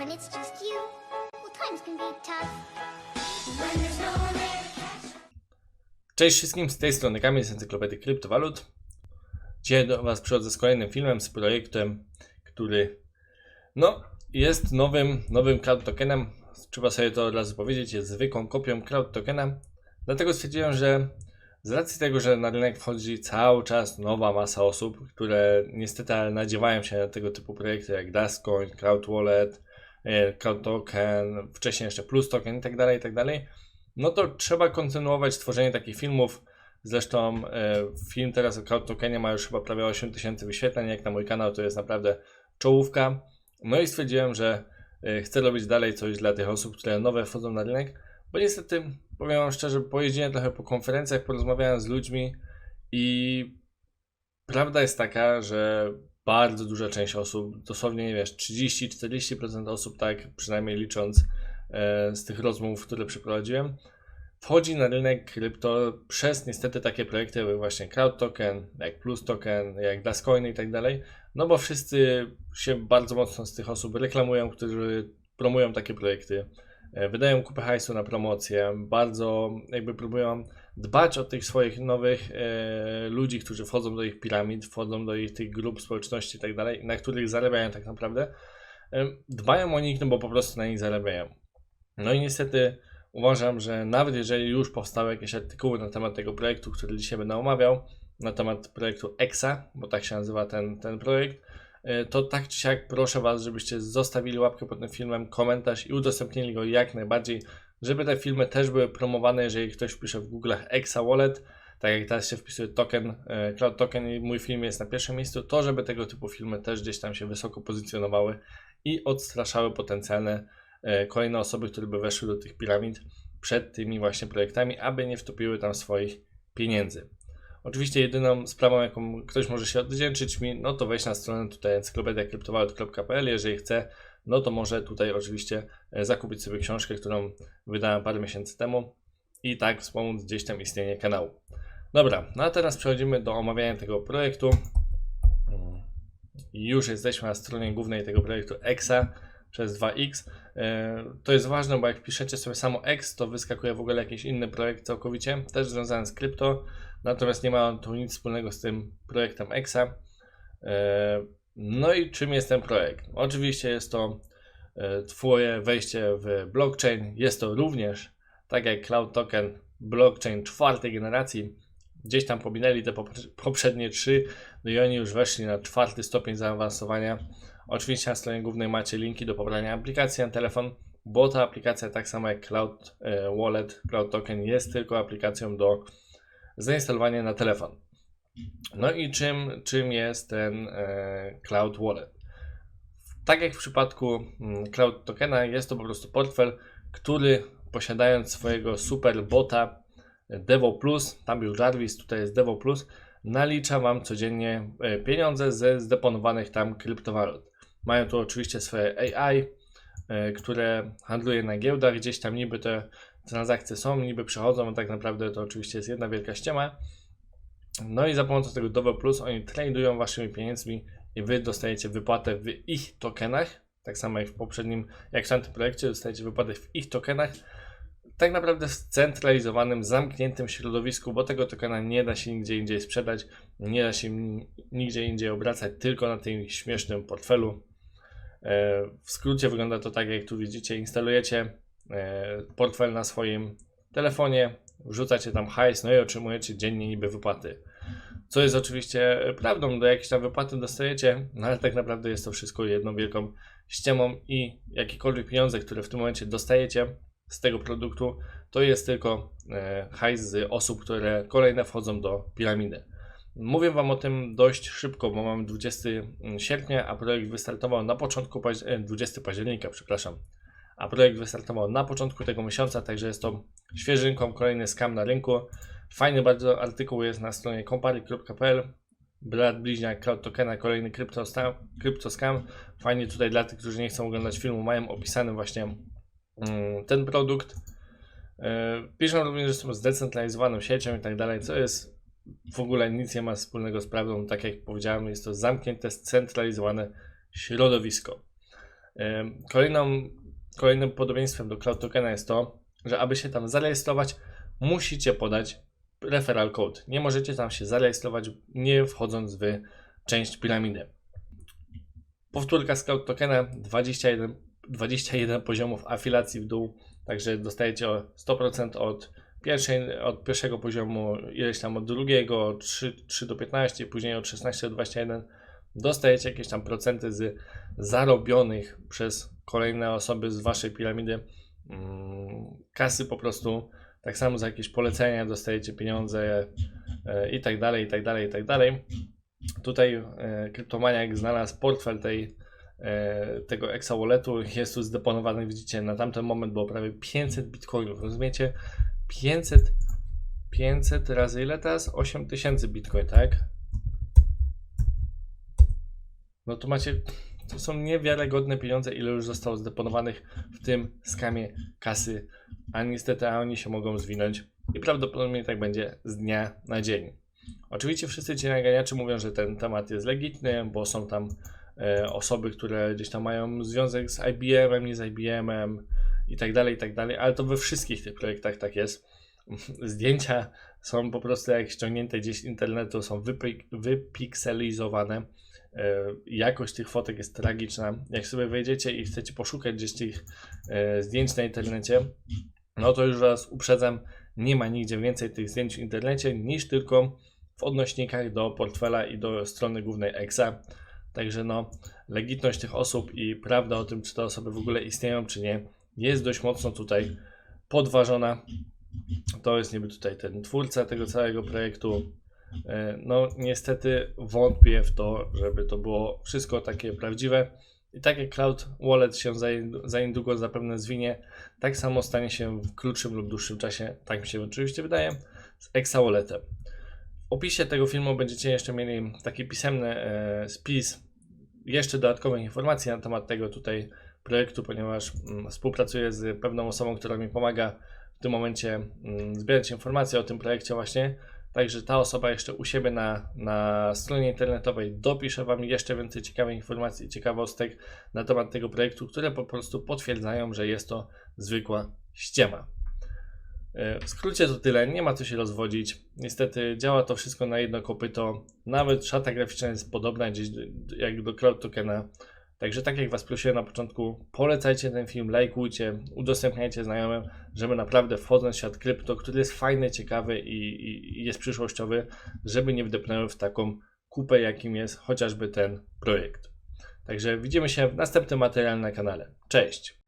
when it's just you, well, times can be tough. When there's no one Cześć wszystkim, z tej strony Kamil z Encyklopedii Kryptowalut. Dzisiaj do Was przychodzę z kolejnym filmem, z projektem, który no, jest nowym, nowym crowd tokenem. Trzeba sobie to od razu powiedzieć, jest zwykłą kopią crowd tokena. Dlatego stwierdziłem, że z racji tego, że na rynek wchodzi cały czas nowa masa osób, które niestety nadziewają się na tego typu projekty jak Dascoin, Crowd Wallet, e, Crowd Token, wcześniej jeszcze Plus Token itd., itd., no to trzeba kontynuować tworzenie takich filmów. Zresztą e, film teraz o Crowd Tokenie ma już chyba prawie 8000 wyświetleń, jak na mój kanał to jest naprawdę czołówka. No i stwierdziłem, że e, chcę robić dalej coś dla tych osób, które nowe wchodzą na rynek, bo niestety, powiem wam szczerze, pojeździłem trochę po konferencjach, porozmawiałem z ludźmi i prawda jest taka, że bardzo duża część osób, dosłownie nie wiesz, 30-40% osób, tak przynajmniej licząc e, z tych rozmów, które przeprowadziłem, wchodzi na rynek krypto przez niestety takie projekty jak właśnie Crowd Token, jak Plus Token, jak Dascoin i tak dalej, no bo wszyscy się bardzo mocno z tych osób reklamują, którzy promują takie projekty, wydają kupę hajsu na promocję, bardzo jakby próbują dbać o tych swoich nowych e, ludzi, którzy wchodzą do ich piramid, wchodzą do ich tych grup społeczności i tak dalej, na których zarabiają tak naprawdę. E, dbają o nich, no bo po prostu na nich zarabiają. No i niestety uważam, że nawet jeżeli już powstały jakieś artykuły na temat tego projektu, który dzisiaj będę omawiał, na temat projektu EXA, bo tak się nazywa ten, ten projekt, e, to tak czy siak proszę Was, żebyście zostawili łapkę pod tym filmem, komentarz i udostępnili go jak najbardziej, żeby te filmy też były promowane, jeżeli ktoś wpisze w Google'ach EXA Wallet, tak jak teraz się wpisuje token, e, Cloud Token i mój film jest na pierwszym miejscu, to żeby tego typu filmy też gdzieś tam się wysoko pozycjonowały i odstraszały potencjalne e, kolejne osoby, które by weszły do tych piramid przed tymi właśnie projektami, aby nie wtopiły tam swoich pieniędzy. Oczywiście jedyną sprawą, jaką ktoś może się odwdzięczyć mi, no to wejść na stronę tutaj encyklopediakryptowalut.pl, jeżeli chce, no to może tutaj oczywiście e, zakupić sobie książkę, którą wydałem parę miesięcy temu i tak wspomóc gdzieś tam istnienie kanału. Dobra, no a teraz przechodzimy do omawiania tego projektu. Mm, Już jesteśmy na stronie głównej tego projektu EXA przez 2x. E, To jest ważne, bo jak piszecie sobie samo X, to wyskakuje w ogóle jakiś inny projekt całkowicie, też związany z krypto, natomiast nie ma tu nic wspólnego z tym projektem EXA. E, No i czym jest ten projekt? Oczywiście jest to e, Twoje wejście w blockchain. Jest to również, tak jak Cloud Token, blockchain czwartej generacji. Gdzieś tam pominęli te poprze- poprzednie trzy, no i oni już weszli na czwarty stopień zaawansowania. Oczywiście na stronie głównej macie linki do pobrania aplikacji na telefon, bo ta aplikacja, tak samo jak Cloud e, Wallet, Cloud Token, jest tylko aplikacją do zainstalowania na telefon. No i czym, czym jest ten e, Cloud Wallet? Tak jak w przypadku mm, Cloud Tokena, jest to po prostu portfel, który posiadając swojego super bota Devo Plus, tam już Jarvis, tutaj jest Devo Plus, nalicza Wam codziennie e, pieniądze ze zdeponowanych tam kryptowalut. Mają tu oczywiście swoje AI, e, które handluje na giełdach, gdzieś tam niby te transakcje są, niby przechodzą, a tak naprawdę to oczywiście jest jedna wielka ściema. No i za pomocą tego Devo Plus oni tradują Waszymi pieniędzmi i Wy dostajecie wypłatę w ich tokenach, tak samo jak w poprzednim, jak w tamtym projekcie, dostajecie wypłatę w ich tokenach, tak naprawdę w scentralizowanym, zamkniętym środowisku, bo tego tokena nie da się nigdzie indziej sprzedać, nie da się nigdzie indziej obracać, tylko na tym śmiesznym portfelu. E, W skrócie wygląda to tak, jak tu widzicie, instalujecie e, portfel na swoim telefonie, wrzucacie tam hajs, no i otrzymujecie dziennie niby wypłaty. Co jest oczywiście prawdą, do jakiejś tam wypłaty dostajecie, no ale tak naprawdę jest to wszystko jedną wielką ściemą i jakiekolwiek pieniądze, które w tym momencie dostajecie z tego produktu, to jest tylko e, hajs z osób, które kolejne wchodzą do piramidy. Mówię Wam o tym dość szybko, bo mamy 20 sierpnia, a projekt wystartował na początku, paź- e, 20 października, przepraszam, a projekt wystartował na początku tego miesiąca, także jest to świeżynką, kolejny skam na rynku. Fajny bardzo artykuł jest na stronie compary.pl. Brat bliźniak Cloud Tokena, kolejny krypto scam. Fajnie tutaj dla tych, którzy nie chcą oglądać filmu, mają opisany właśnie mm, ten produkt. E, Piszą również, że są zdecentralizowaną siecią i tak dalej, co jest w ogóle nic nie ma wspólnego z prawdą. Tak jak powiedziałem, jest to zamknięte, scentralizowane środowisko. Kolejną, kolejnym podobieństwem do Cloud Tokena jest to, że aby się tam zarejestrować, musicie podać referral code. Nie możecie tam się zarejestrować, nie wchodząc w część piramidy. Powtórka z Cloud Tokena 21, 21 poziomów afilacji w dół, także dostajecie o 100% od, pierwszej, od pierwszego poziomu, ileś tam od drugiego, 3, 3 do 15, później od 16 do 21. Dostajecie jakieś tam procenty z zarobionych przez kolejne osoby z waszej piramidy mm, kasy po prostu. Tak samo za jakieś polecenia dostajecie pieniądze e, i tak dalej, i tak dalej, i tak dalej. Tutaj e, kryptomaniak znalazł portfel tej, e, tego Exa Walletu. Jest tu zdeponowany, widzicie, na tamten moment było prawie 500 bitcoinów. Rozumiecie? 500, 500 razy ile teraz? 8000 bitcoin, tak? No to macie, to są niewiarygodne pieniądze, ile już zostało zdeponowanych w tym skamie kasy, a niestety a oni się mogą zwinąć i prawdopodobnie tak będzie z dnia na dzień. Oczywiście wszyscy ci naganiacze mówią, że ten temat jest legitny, bo są tam e, osoby, które gdzieś tam mają związek z IBM-em, nie z IBM-em i tak dalej, i tak dalej, ale to we wszystkich tych projektach tak jest. Zdjęcia są po prostu jak ściągnięte gdzieś z internetu, są wypik- wypikselizowane. E, Jakość tych fotek jest tragiczna. Jak sobie wejdziecie i chcecie poszukać gdzieś tych e, zdjęć na internecie, no to już Was uprzedzam, nie ma nigdzie więcej tych zdjęć w internecie niż tylko w odnośnikach do portfela i do strony głównej EXA. Także no, legitność tych osób i prawda o tym, czy te osoby w ogóle istnieją, czy nie, jest dość mocno tutaj podważona. To jest niby tutaj ten twórca tego całego projektu. E, No, niestety wątpię w to, żeby to było wszystko takie prawdziwe. I tak jak Cloud Wallet się za, niedługo zapewne zwinie, tak samo stanie się w krótszym lub dłuższym czasie, tak mi się oczywiście wydaje, z Exa Walletem. W opisie tego filmu będziecie jeszcze mieli taki pisemny e, spis, jeszcze dodatkowych informacji na temat tego tutaj projektu, ponieważ mm, współpracuję z pewną osobą, która mi pomaga w tym momencie mm, zbierać informacje o tym projekcie właśnie. Także ta osoba jeszcze u siebie na, na stronie internetowej dopisze Wam jeszcze więcej ciekawych informacji i ciekawostek na temat tego projektu, które po prostu potwierdzają, że jest to zwykła ściema. E, W skrócie to tyle, nie ma co się rozwodzić. Niestety działa to wszystko na jedno kopyto. Nawet szata graficzna jest podobna gdzieś jak do Cloud Tokena. Także tak jak Was prosiłem na początku, polecajcie ten film, lajkujcie, udostępniajcie znajomym, żeby naprawdę wchodząc w świat krypto, który jest fajny, ciekawy i, i, jest przyszłościowy, żeby nie wdepnęły w taką kupę, jakim jest chociażby ten projekt. Także widzimy się w następnym materiale na kanale. Cześć!